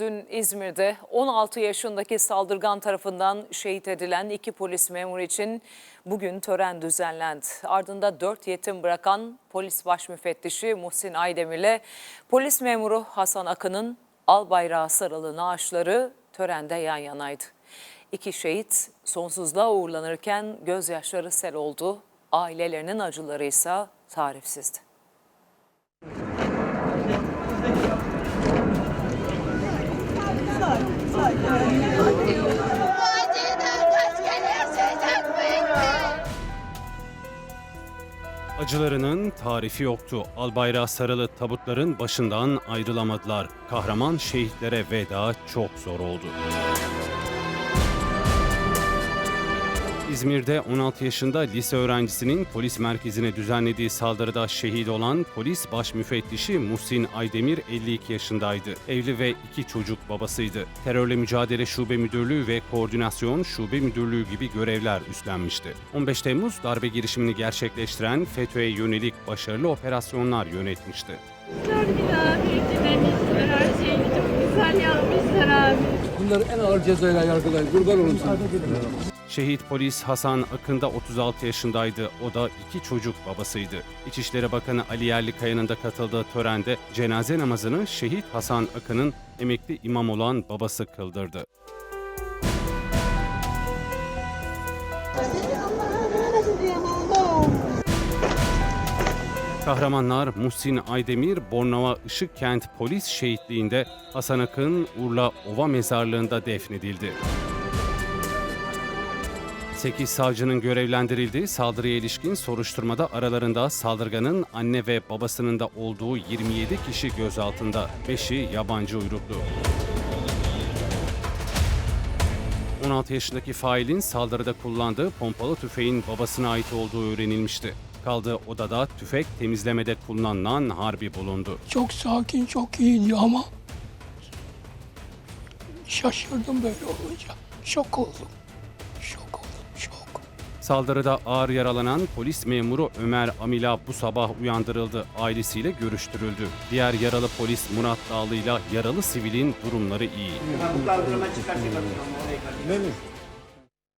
Dün İzmir'de 16 yaşındaki saldırgan tarafından şehit edilen iki polis memuru için bugün tören düzenlendi. Ardında 4 yetim bırakan polis baş müfettişi Muhsin Aydemir'le polis memuru Hasan Akın'ın al bayrağı sarılı naaşları törende yan yanaydı. İki şehit sonsuzluğa uğurlanırken gözyaşları sel oldu. Ailelerinin acıları ise tarifsizdi. Acılarının tarifi yoktu. Albayrağı sarılı tabutların başından ayrılamadılar. Kahraman şehitlere veda çok zor oldu. İzmir'de 16 yaşında lise öğrencisinin polis merkezine düzenlediği saldırıda şehit olan polis baş müfettişi Muhsin Aydemir 52 yaşındaydı. Evli ve iki çocuk babasıydı. Terörle Mücadele Şube Müdürlüğü ve Koordinasyon Şube Müdürlüğü gibi görevler üstlenmişti. 15 Temmuz darbe girişimini gerçekleştiren FETÖ'ye yönelik başarılı operasyonlar yönetmişti. Çok güzel demişler. Her şeyi çok güzel yapmışlar abi. Bunları en ağır cezayla yargılayın. Kurban olun sana. Şehit polis Hasan Akın da 36 yaşındaydı. O da iki çocuk babasıydı. İçişleri Bakanı Ali Yerlikaya'nın da katıldığı törende cenaze namazını şehit Hasan Akın'ın emekli imam olan babası kıldırdı. Kahramanlar Muhsin Aydemir, Bornova Işıkkent Polis Şehitliği'nde Hasan Akın Urla Ova Mezarlığı'nda defnedildi. 8 savcının görevlendirildiği saldırıya ilişkin soruşturmada aralarında saldırganın anne ve babasının da olduğu 27 kişi gözaltında, 5'i yabancı uyruklu. 16 yaşındaki failin saldırıda kullandığı pompalı tüfeğin babasına ait olduğu öğrenilmişti. Kaldığı odada tüfek temizlemede kullanılan harbi bulundu. Çok sakin, çok iyiydi ama şaşırdım böyle olunca. Şok oldum. Saldırıda ağır yaralanan polis memuru Ömer Amila bu sabah uyandırıldı. Ailesiyle görüştürüldü. Diğer yaralı polis Murat Dağlı ile yaralı sivilin durumları iyi.